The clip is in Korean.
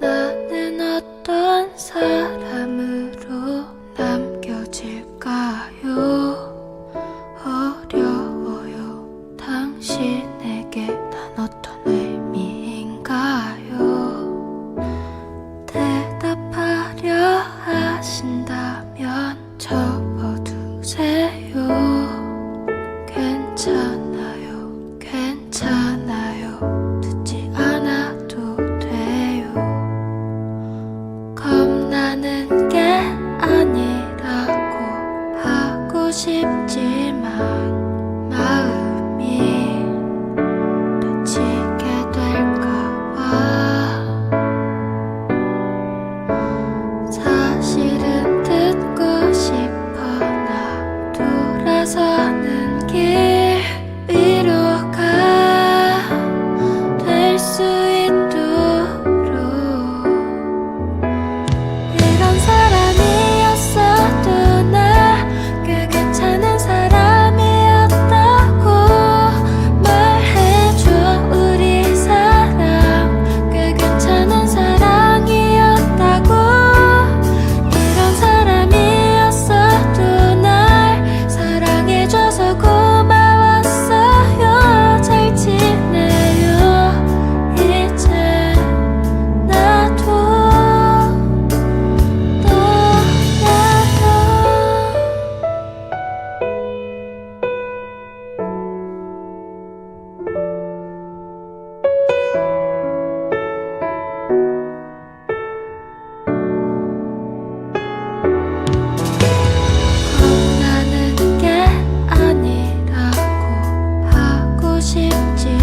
나는 어떤 사람으로 남겨질까요? 계신다면 접어두세요. 괜찮아요 괜찮아요. 듣지 않아도 돼요. 겁나는 게 아니라고 하고 싶지 心情。